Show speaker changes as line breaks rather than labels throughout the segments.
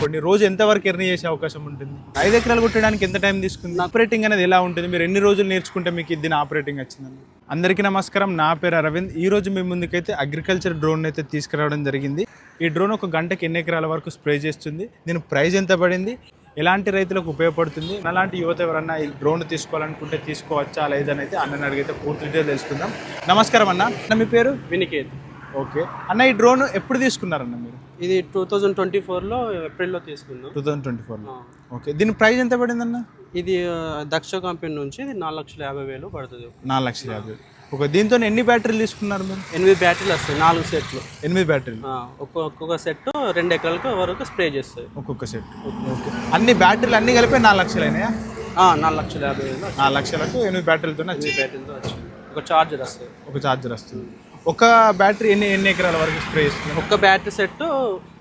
అనుకోండి రోజు ఎంత వరకు ఎర్న్ చేసే అవకాశం ఉంటుంది? ఐదు ఎకరాలు కొట్టడానికి ఎంత టైం తీసుకుంది? ఆపరేటింగ్ అనేది ఎలా ఉంటుంది? మీరు ఎన్ని రోజులు నేర్చుకుంటే మీకు ఇది ఆపరేటింగ్ వచ్చిందండి అందరికీ నమస్కారం. నా పేరు అరవింద్. ఈ రోజు మీ ముందుకైతే అగ్రికల్చర్ డ్రోన్ అయితే తీసుకురావడం జరిగింది. ఈ డ్రోన్ ఒక గంటకి ఎన్ని ఎకరాల వరకు స్ప్రే చేస్తుంది? దీని ప్రైస్ ఎంత పడింది? ఎలాంటి రైతులకు ఉపయోగపడుతుంది? అలాంటి యువత ఎవరన్నా ఈ డ్రోన్ తీసుకోవాలనుకుంటే తీసుకోవచ్చా? లేదని అయితే అన్నని అడిగితే పూర్తి డీటెయిల్ తెలుసుకుందాం. నమస్కారం అన్న. అన్న మీ పేరు?
వినికేత్.
ఓకే. అన్న ఈ డ్రోన్ ఎప్పుడు తీసుకున్నారన్న మీరు?
ఇది టూ థౌజండ్ ట్వంటీ ఫోర్లో ఏప్రిల్లో తీసుకున్నాం.
టూ థౌజండ్ ట్వంటీ ఫోర్లో. ఓకే. దీని ప్రైస్ ఎంత పడిందన్న?
ఇది దక్ష కంపెనీ నుంచి ఇది నాలుగు లక్షల యాభై వేలు పడుతుంది.
నాలుగు లక్షల యాభై ఓకే దీంతో ఎన్ని బ్యాటరీలు తీసుకున్నారు మీరు?
ఎనిమిది బ్యాటరీలు వస్తాయి నాలుగు సెట్లు.
ఎనిమిది బ్యాటరీలు.
ఒక్కొక్క సెట్ రెండు ఎకరాలకు వరకు స్ప్రే చేస్తాయి.
ఒక్కొక్క సెట్. ఓకే. అన్ని బ్యాటరీలు అన్ని కలిపి నాలుగు లక్షలు అయినాయా?
ఆ, నాలుగు లక్షల యాభై వేలు.
నాలుగు లక్షలకు ఎనిమిది బ్యాటరీలతో
ఎనిమిది బ్యాటరీలతో వచ్చింది ఒక చార్జర్ వస్తుంది
ఒక ఛార్జర్ వస్తుంది. ఒక బ్యాటరీ ఎన్ని ఎన్ని ఎకరాల వరకు స్ప్రే చేస్తున్నారు
ఒక్క బ్యాటరీ సెట్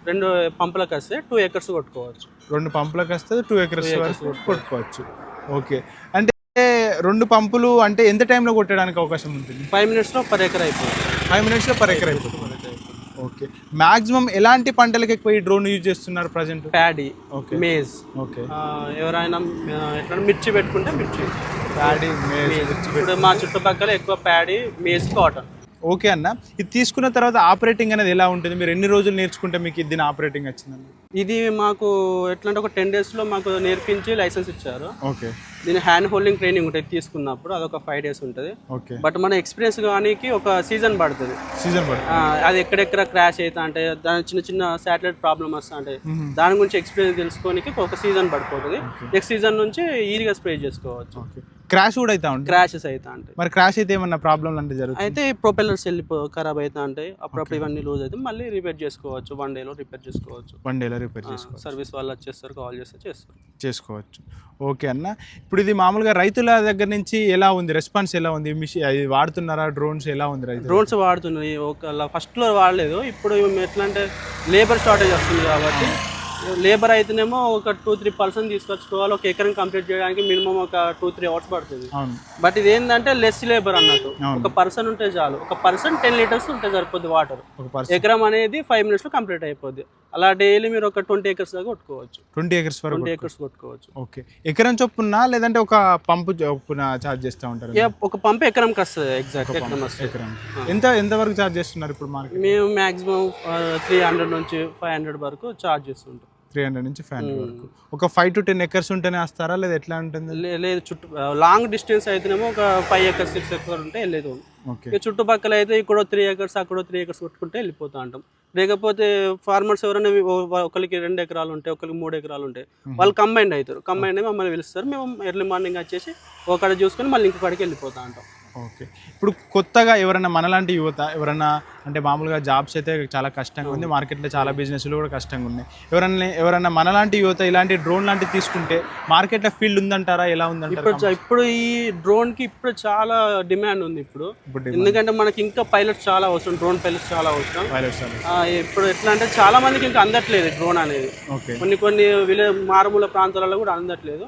రెండు పంపులకు వస్తే టూ ఎకర్స్ కొట్టుకోవచ్చు.
రెండు పంపులకు వస్తుంది టూ ఎకర్స్ వరకు కొట్టుకోవచ్చు. ఓకే. అంటే రెండు పంపులు అంటే ఎంత టైంలో కొట్టడానికి అవకాశం ఉంటుంది?
ఫైవ్ మినిట్స్లో పర్ ఎకర్ అయిపోతుంది.
ఫైవ్ మినిట్స్లో పర్ ఎకర్ అయిపోతుంది. ఓకే. మాక్సిమం ఎలాంటి పంటలకు ఎక్కువ ఈ డ్రోన్ యూజ్ చేస్తున్నారు present?
Paddy
okay.
Maize.
Okay.
ఎవరైనా ఎట్లా మిర్చి పెట్టుకుంటే మిర్చి.
ప్యాడీ
ఇప్పుడు మా చుట్టుపక్కల ఎక్కువ ప్యాడీ మేజ్ కాటన్.
ఓకే అన్న. ఇది తీసుకున్న తర్వాత ఆపరేటింగ్ అనేది ఎలా ఉంటుంది? మీరు ఎన్ని రోజులు నేర్చుకుంటే మీకు ఇది ఆపరేటింగ్ వచ్చిందన్న?
ఇది మాకు ఎట్లా అంటే ఒక టెన్ డేస్లో మాకు నేర్పించి లైసెన్స్ ఇచ్చారు.
ఓకే.
దీని హ్యాండ్ హోల్డింగ్ ట్రైనింగ్ ఉంటుంది తీసుకున్నప్పుడు అదొక ఫైవ్ డేస్ ఉంటుంది.
ఓకే.
బట్ మన ఎక్స్పీరియన్స్ కానీకి ఒక సీజన్ పడుతుంది.
సీజన్ పడుతుంది.
అది ఎక్కడెక్కడ క్రాష్ అవుతా అంటే దాని చిన్న చిన్న శాటిలైట్ ప్రాబ్లమ్ వస్తా అంటే దాని గురించి ఎక్స్పీరియన్స్ తెలుసుకోనికి ఒక సీజన్ పడిపోతుంది. నెక్స్ట్ సీజన్ నుంచి ఈజీగా స్ప్రే చేసుకోవచ్చు.
ఓకే. క్రాష్ కూడా అవుతా ఉంటుంది?
క్రాషెస్ అవుతా ఉంటాయి.
మరి క్రాష్ అయితే ఏమన్నా ప్రాబ్లం అంటే జరుగుతుంది
అయితే ప్రొపెల్లర్స్ వెళ్ళిపో ఖరాబ్ అవుతా ఉంటాయి. అప్పుడప్పుడు ఇవన్నీ లూజ్ అయితే మళ్ళీ రిపేర్ చేసుకోవచ్చు. వన్ డేలో రిపేర్ చేసుకోవచ్చు.
వన్ డేలో రిపేర్ చేసుకోవచ్చు.
సర్వీస్ వాళ్ళు వచ్చేస్తారు కాల్ చేస్తే చేస్తారు
చేసుకోవచ్చు. ఓకే అన్న. ఇప్పుడు ఇది మామూలుగా రైతుల దగ్గర నుంచి ఎలా ఉంది? రెస్పాన్స్ ఎలా ఉంది? మిషన్ అది వాడుతున్నారా? డ్రోన్స్ ఎలా ఉంది రైతు
డ్రోన్స్ వాడుతున్నాయి. ఒక ఫస్ట్లో వాడలేదు. ఇప్పుడు ఎట్లా అంటే లేబర్ షార్టేజ్ వస్తుంది కాబట్టి లేబర్ అయితేనేమో ఒక టూ త్రీ పర్సెంట్ తీసుకొచ్చుకోవాలి ఒక ఎకరం కంప్లీట్ చేయడానికి మినిమం ఒక టూ త్రీ అవర్స్ పడుతుంది. బట్ ఇది ఏంటంటే లెస్ లేబర్ అన్నట్టు. ఒక పర్సన్ ఉంటే చాలు. ఒక పర్సన్ టెన్ లీటర్స్ ఉంటే సరిపోద్ది వాటర్.
పర్సన్.
ఎకరం అనేది ఫైవ్ మినిట్స్లో కంప్లీట్ అయిపోద్ది. అలా డైలీ మీరు ఒక ట్వంటీ ఎకర్స్ దాకా కొట్టుకోవచ్చు.
ట్వంటీ ఎకర్స్ వరకు
ట్వంటీ ఎకర్స్ కొట్టుకోవచ్చు.
ఓకే. ఎకరం చొప్పున లేదంటే ఒక పంపు చొప్పున ఛార్జ్ చేస్తూ ఉంటారు
ఒక పంప్ ఎకరంకి వస్తుంది ఎగ్జాక్ట్ ఎకరం వస్తుంది.
ఎకరం. ఎంత ఎంత వరకు ఛార్జ్ చేస్తున్నారు ఇప్పుడు మార్కెట్?
మేము మ్యాక్సిమం త్రీ హండ్రెడ్ నుంచి ఫైవ్ హండ్రెడ్ వరకు చార్జ్ చేస్తుంటాం.
త్రీ హండ్రెడ్ నుంచి ఫైవ్ హండ్రెడ్ వరకు. ఒక ఫైవ్ టు టెన్ ఎకర్స్ ఉంటేనే వస్తారా? లేదా ఎట్లా ఉంటుంది?
లేదు చుట్టూ లాంగ్ డిస్టెన్స్ అయితేనేమో ఒక ఫైవ్ ఎకర్స్ సిక్స్ ఎకర్ ఉంటే వెళ్ళేది
ఓకే.
చుట్టుపక్కల అయితే ఇక్కడ త్రీ ఎకర్స్ అక్కడ త్రీ ఎకర్స్ కొట్టుకుంటే వెళ్ళిపోతా ఉంటాం లేకపోతే ఫార్మర్స్ ఎవరైనా ఒకరికి రెండు ఎకరాలు ఉంటాయి ఒకరికి మూడు ఎకరాలు ఉంటాయి వాళ్ళు కంబైండ్ అవుతారు కంబైండ్ మమ్మల్ని పిలుస్తారు. మేము ఎర్లీ మార్నింగ్ వచ్చేసి ఒకడ చూసుకొని మళ్ళీ ఇంకొకడికి వెళ్ళిపోతా ఉంటాం
ఓకే. ఇప్పుడు కొత్తగా ఎవరైనా మనలాంటి యువత ఎవరైనా అంటే మామూలుగా జాబ్స్ అయితే చాలా కష్టంగా ఉంది. మార్కెట్లో చాలా బిజినెస్లు కూడా కష్టంగా ఉన్నాయి. ఎవరైనా ఎవరైనా మనలాంటి యువత ఇలాంటి డ్రోన్ లాంటివి తీసుకుంటే మార్కెట్లో ఫీల్డ్ ఉందంటారా? ఎలా ఉందంటారా?
ఇప్పుడు ఇప్పుడు ఈ డ్రోన్కి ఇప్పుడు చాలా డిమాండ్ ఉంది ఇప్పుడు. ఎందుకంటే మనకి ఇంకా పైలట్స్ చాలా అవసరం డ్రోన్ పైలట్స్ చాలా అవసరం. ఆ, ఇప్పుడు ఎట్లా అంటే చాలా మందికి ఇంకా అందట్లేదు డ్రోన్ అనేది.
ఓకే.
కొన్ని కొన్ని విలే మారుమూల ప్రాంతాలలో కూడా అందట్లేదు.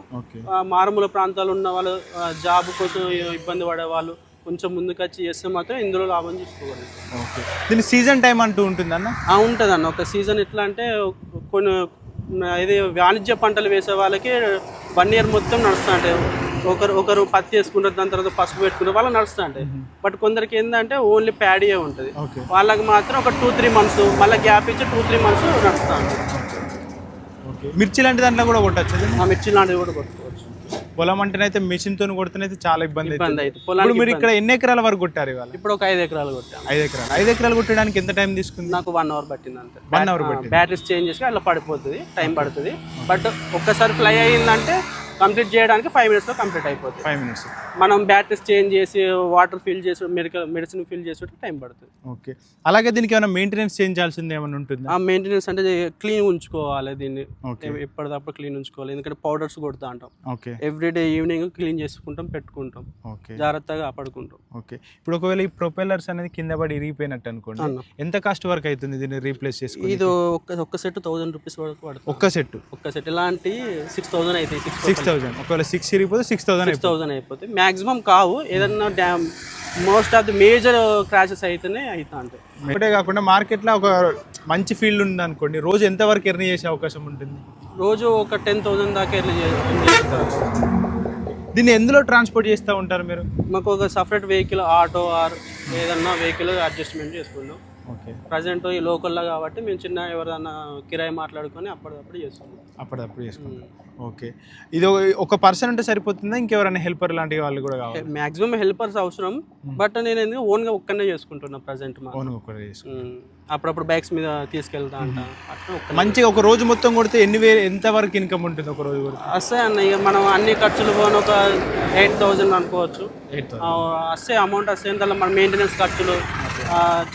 మారుమూల ప్రాంతాలు ఉన్న వాళ్ళు జాబ్ కోసం ఇబ్బంది పడే వాళ్ళు కొంచెం ముందుకు వచ్చి చేస్తే మాత్రం ఇందులో లాభం చూసుకోవాలి
ఓకే. దీని సీజన్ టైం అంటూ ఉంటుందన్న?
ఉంటుంది అన్న ఒక సీజన్ ఎట్లా అంటే కొన్ని ఇది వాణిజ్య పంటలు వేసే వాళ్ళకి వన్ ఇయర్ మొత్తం నడుస్తూ ఉంటాయి ఒకరు ఒకరు పత్తి వేసుకుంటారు దాని తర్వాత పసుపు పెట్టుకుంటారు వాళ్ళు నడుస్తూ ఉంటాయి బట్ కొందరికి ఏంటంటే ఓన్లీ ప్యాడీయే ఉంటుంది. వాళ్ళకి మాత్రం ఒక టూ త్రీ మంత్స్ మళ్ళీ గ్యాప్ ఇచ్చి టూ త్రీ మంత్స్ నడుస్తూ ఉంటుంది
ఓకే. మిర్చి లాంటి దాంట్లో కూడా కొట్టచ్చు
మిర్చి లాంటివి కూడా కొట్టుకోవచ్చు.
పొలం అంటేనైతే మిషన్తో కొడితేనైతే చాలా ఇబ్బంది ఇప్పుడు మీరు ఇక్కడ ఎన్ని ఎకరాల వరకు కొట్టారు ఇవాళ?
ఇప్పుడు ఒక ఐదు ఎకరాలు కొట్టాను
ఐదు ఎకరాలు. ఐదు ఎకరాలు కొట్టడానికి ఎంత టైం తీసుకుంది?
నాకు వన్ అవర్ పట్టింది అంతే.
వన్ అవర్ పట్టింది.
బ్యాటరీస్ చేంజ్ చేసి అట్లా పడిపోతుంది టైం పడుతుంది. బట్ ఒక్కసారి ఫ్లై అయ్యిందంటే కంప్లీట్ చేయడానికి ఫైవ్ మినిట్స్లో కంప్లీట్ అయిపోతుంది.
ఫైవ్ మినిట్స్
మనం బ్యాటరీస్ చేంజ్ చేసి వాటర్ ఫిల్ చేసి మెడికల్ మెడిసిన్ ఫిల్ చేసి టైం పడుతుంది.
ఓకే. అలాగే దీనికి ఏమైనా మెయింటెనెన్స్ చేయించాల్సింది ఏమైనా ఉంటుందా?
ఆ మెయింటెనెన్స్ అంటే క్లీన్ ఉంచుకోవాలి దీన్ని. ఎప్పటికప్పుడు క్లీన్ ఉంచుకోవాలి. ఎందుకంటే పౌడర్స్ కొడుతూ ఉంటాం
ఓకే.
ఎవ్రీడే ఈవినింగ్ క్లీన్ చేసుకుంటాం పెట్టుకుంటాం.
ఓకే.
జాగ్రత్తగా కాపాడుకుంటాం
ఓకే. ఇప్పుడు ఒకవేళ ఈ ప్రొపెల్లర్స్ అనేది కింద పడి ఇరిగిపోయినట్టు అనుకోండి. ఎంత కాస్ట్ వరకు అవుతుంది దీన్ని రీప్లేస్ చేసుకుని
ఇది ఒక్క ఒక్క సెట్ థౌసండ్ రూపీస్ వరకు పడుతుంది.
ఒక్క సెట్
ఒక్క సెట్ ఇలాంటి సిక్స్ థౌసండ్ అవుతాయి సిక్స్
సిక్స్ థౌసండ్ ఒకవేళ సిక్స్ ఇరిగిపోతే సిక్స్ థౌసండ్
సిక్స్ థౌసండ్ అయిపోతాయి మ్యాక్సిమం కావు. ఏదన్నా dam most of the major crashes అయితేనే అవుతా ఉంటాయి
ఒకటే కాకుండా మార్కెట్లో ఒక మంచి ఫీల్డ్ ఉంది అనుకోండి రోజు ఎంత వరకు ఎర్న్ చేసే అవకాశం ఉంటుంది?
రోజు ఒక టెన్ థౌసండ్ దాకా వెళ్ళి చేస్తారు.
దీన్ని ఎందులో ట్రాన్స్పోర్ట్ చేస్తూ ఉంటారు మీరు?
మాకు ఒక సపరేట్ వెహికల్ ఆటో ఆర్ ఏదన్నా వెహికల్ అడ్జస్ట్మెంట్ చేసుకుంటాం ప్రజెంట్ ఈ లోకల్లో కాబట్టి మేము చిన్న ఎవరైనా కిరాయి మాట్లాడుకొని అప్పటికప్పుడు చేస్తున్నాం.
అప్పటిదప్పుడు చేసుకుంటాం. ఓకే. ఇది ఒక- పర్సన్ ఉంటే సరిపోతుందా? ఇంకెవరైనా హెల్పర్ లాంటి వాళ్ళు కూడా కావాలి.
మ్యాక్సిమం హెల్పర్స్ అవసరం. బట్ నేను ఎందుకు ఓన్గా ఒక్కనే చేసుకుంటున్నా ప్రజెంట్ మా
ఓన్ ఒకటి చేసుకో
ఉమ్, అప్పుడప్పుడు బైక్స్ మీద తీసుకెళ్తా అంట.
మంచిగా ఒక రోజు మొత్తం కొడితే ఎన్ని వేలు ఎంత వరకు ఇన్కమ్ ఉంటుంది ఒక రోజు కొడితే?
వస్తాయి అన్న ఇక మనం అన్ని ఖర్చులు పోను ఒక ఎయిట్ థౌజండ్ అనుకోవచ్చు. వస్తాయి అమౌంట్ దానిలో మన మెయింటెనెన్స్ ఖర్చులు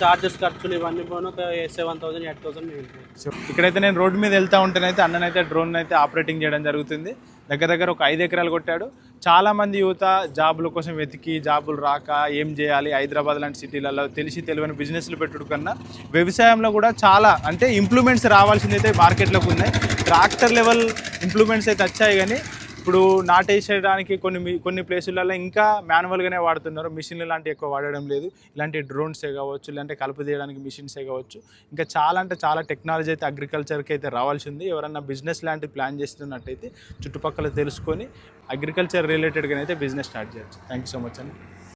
చార్జెస్ ఖర్చులు ఇవన్నీ పోను ఒక సెవెన్ థౌసండ్ ఎయిట్ థౌసండ్ మిగులుతాయి
ఇక్కడైతే నేను రోడ్డు మీద వెళ్తా ఉంటేనైతే అన్ననైతే డ్రోన్ అయితే ఆపరేటింగ్ చేయడం జరుగుతుంది. దగ్గర దగ్గర ఒక ఐదు ఎకరాలు కొట్టాడు. చాలా మంది యువత జాబుల కోసం వెతికి జాబులు రాక ఏం చేయాలి? హైదరాబాద్ లాంటి సిటీలలో తెలిసి తెలివైన బిజినెస్లు పెట్టుడు కన్నా వ్యవసాయంలో కూడా చాలా అంటే ఇంప్లూమెంట్స్ రావాల్సింది అయితే మార్కెట్లోకి ఉన్నాయి. ట్రాక్టర్ లెవెల్ ఇంప్లూమెంట్స్ అయితే వచ్చాయి కానీ ఇప్పుడు నాటేసేయడానికి కొన్ని కొన్ని ప్లేసులలో ఇంకా మాన్యువల్గానే వాడుతున్నారు. మిషన్లు లాంటివి ఎక్కువ వాడడం లేదు. ఇలాంటి డ్రోన్సే కావచ్చు లేదంటే కలుపు తీయడానికి మిషన్సే కావచ్చు. ఇంకా చాలా అంటే చాలా టెక్నాలజీ అయితే అగ్రికల్చర్కి అయితే రావాల్సి ఉంది ఎవరన్నా బిజినెస్ లాంటి ప్లాన్ చేస్తున్నట్టయితే చుట్టుపక్కల తెలుసుకొని అగ్రికల్చర్ రిలేటెడ్గా అయితే బిజినెస్ స్టార్ట్ చేయొచ్చు. థ్యాంక్ యూ సో మచ్ అండి.